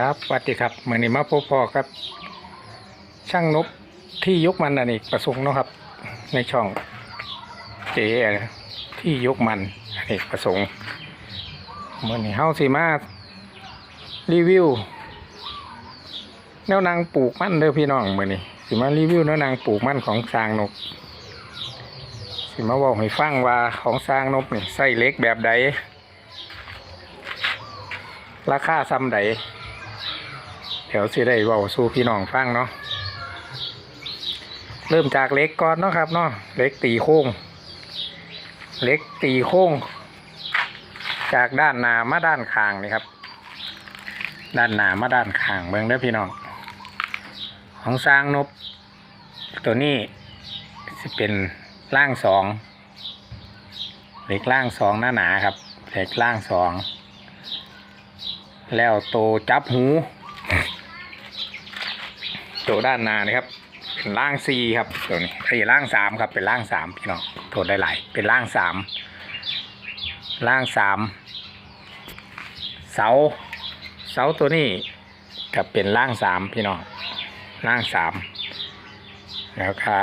ครับสวัสดีครับเมื่อนี้มาพบพอครับ ช่างนบที่ยกมันอันนี้ประสงค์นะครับ ในช่องเจที่ยกมันอันนี้ประสงค์เมื่อนี้เฮาสิมารีวิวแนวนางปลูกมันเด้อพี่น้องเมื่อนี้สิมารีวิวแนวนางปลูกมันของสร้างนกสิมาบอกให้ฟังว่าของสร้างนกนี่ใส่เล็กแบบใดราคาซ้ำใด ดี๋ยวสิได้เว้าสู่พี่น้องฟังเนาะเริ่มจากเล็กก่อนเนาะครับเนาะเล็กตีโค้ง เล็กตีโค้ง จากด้านหน้ามาด้านข้างนี่ครับ ด้านหน้ามาด้านข้างเบิ่งเด้อพี่น้องของสร้างนบ ตัวนี้สิเป็นล่างสองเหล็กล่างสองหน้าหนาครับเหล็กล่างสองแล้วโตวจับหู ตัวด้านหน้านะครับ เป็นล่างซีครับตัวนี้ไอ้ล่างสามครับเป็นล่างสามพี่น้องโทษได้หลายเป็นล่างสามล่างสามเสาเสาตัวนี้กับเป็นล่างสามพี่น้องล่างสามแล้วก็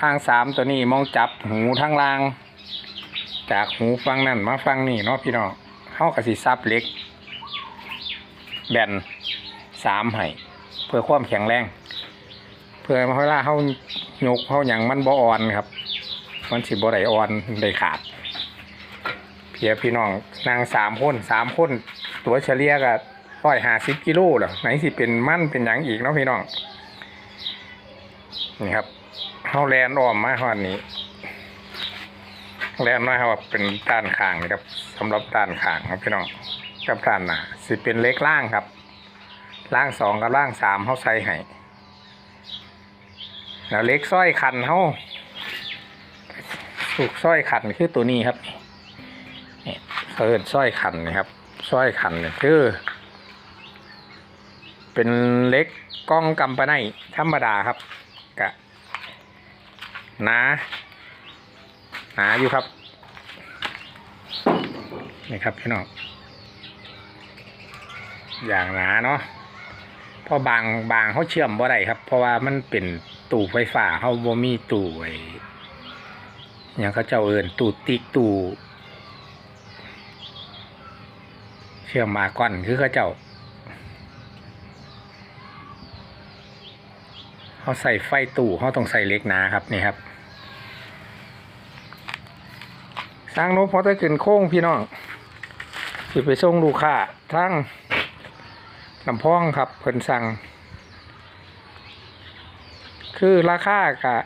ล่างสามตัวนี้มองจับหูทั้งล่าง จากหูฟังนั่นมาฟังนี่เนาะพี่น้องเข้ากับสีซับเล็ก แบนสามให้ เพื่อความแข็งแรง เพื่อเวลาเขายกเขาอย่างมันบ่อ่อนครับ มันสิบ่ได้อ่อนได้ขาด เพียพี่น้องนางสามคนสามคนตัวเฉลี่ยก็ร้อยห้าสิบกิโลหรอไหนสิเป็นมั่นเป็นหยังอีกเนาะพี่น้องนี่ครับเขาแลนออมมาหอนนี้แลนมาครับเป็นด้านข้างนี่ครับสำหรับด้านข้างครับพี่น้องกับด้านหน้าสิเป็นเล็กล่างครับ ล่างสองกับล่างสามเขาใส่ให้แล้วเล็กสร้อยคันเขาถูกสร้อยคันคือตัวนี้ครับนี่เขาเอินสร้อยคันนะครับสร้อยคันเนี่ยคือ เป็นเล็กกล้องกำปะไนธรรมดาครับกะหนาหนาอยู่ครับนี่ครับพี่น้องอย่างหนาเนาะ พราะบางบางเขาเชื่อมบ่ได้ครับ เพราะว่ามันเป็นตู้ไฟฟ้าเขาบ่มีตู้ไอ้หยังเขาเจ้าเอินตู้ติ๊กตู้เชื่อมมาก่อนคือเขาเจ้าเขาใส่ไฟตู้เขาต้องใส่เล็กหนาครับนี่ครับสร้างโน้ตพอได้ขึ้นโค้งพี่น้องสิไปส่งลูกค้าทั้ง ลำพองครับเพิ่นสั่ง คือราคากะ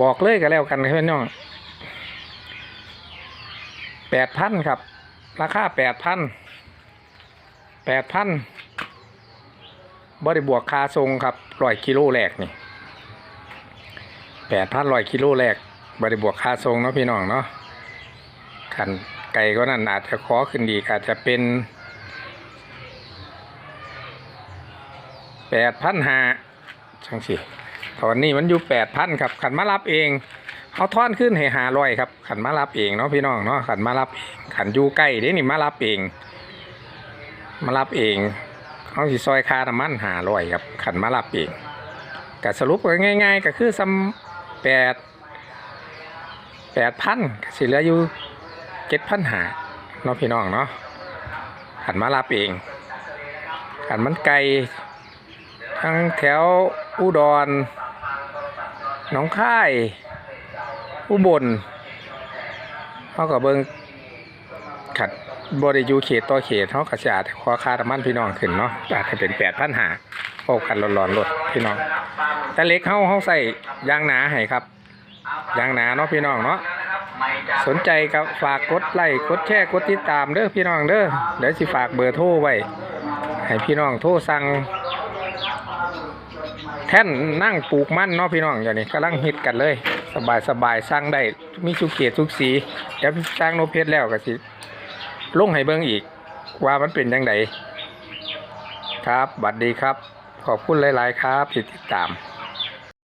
บอกเลยกันแล้วกันครับพี่น้องแปดพันครับ ราคาแปดพันแปดพันบริบวกค่าทรงครับร้อยกิโลแรกนี่แปดพันร้อยกิโลแรกบริบวกค่าทรงเนาะพี่น้องเนาะขันไก่ก็นั่นอาจจะขอขึ้นดีกอาจจะเป็น แปดพันหาจังสิตอนนี้มันอยู่แปดพันครับขันมารับเองเขาทอนขึ้นให้หาร้อยครับขันมารับเองเนาะพี่น้องเนาะขันมารับเองขันอยู่ใกล้เด้นี่มารับเอง มารับเองเขาสิซอยคาน้ำมันหาร้อยครับขันมารับเองก็สรุปก็ง่าย ๆ ก็คือซ้ำแปดแปดพันสิเหลืออยู่เจ็ดพันหาเนาะพี่น้องเนาะขันมารับเองขันมันไกล ทั้งแถวอุดร หนองค่าย อุบลเขาก็เบิงขัดบริยูเขตต่อเขตเขาก็จะอาจจะขอค่าน้ำมันพี่น้องขึ้นเนาะอาจจะเป็นแปดพันหาโอ้คันร้อนๆรถพี่น้อง แต่เล็กเขาเขาใส่ยางหนาให้ครับยางหนาเนาะพี่น้องเนาะสนใจก็ฝากกดไลค์กดแชร์กดติดตามเด้อพี่น้องเด้อเดี๋ยวสิฝากเบอร์โทรไว้ให้พี่น้องโทรสั่ง ท่นนั่งปลูกมันเนาะพี่น้องอย่างนี้กำลังฮิตกันเลย สบายสบายสร้างได้มีชุกเกียรทุกสีเดี๋ยวสร้างโนเพชรแล้วก็สิลงให้เบิ้งอีก ว่ามันเป็นยังไงครับบัดดีครับ ขอบคุณหลาย ๆ ครับที่ติดตาม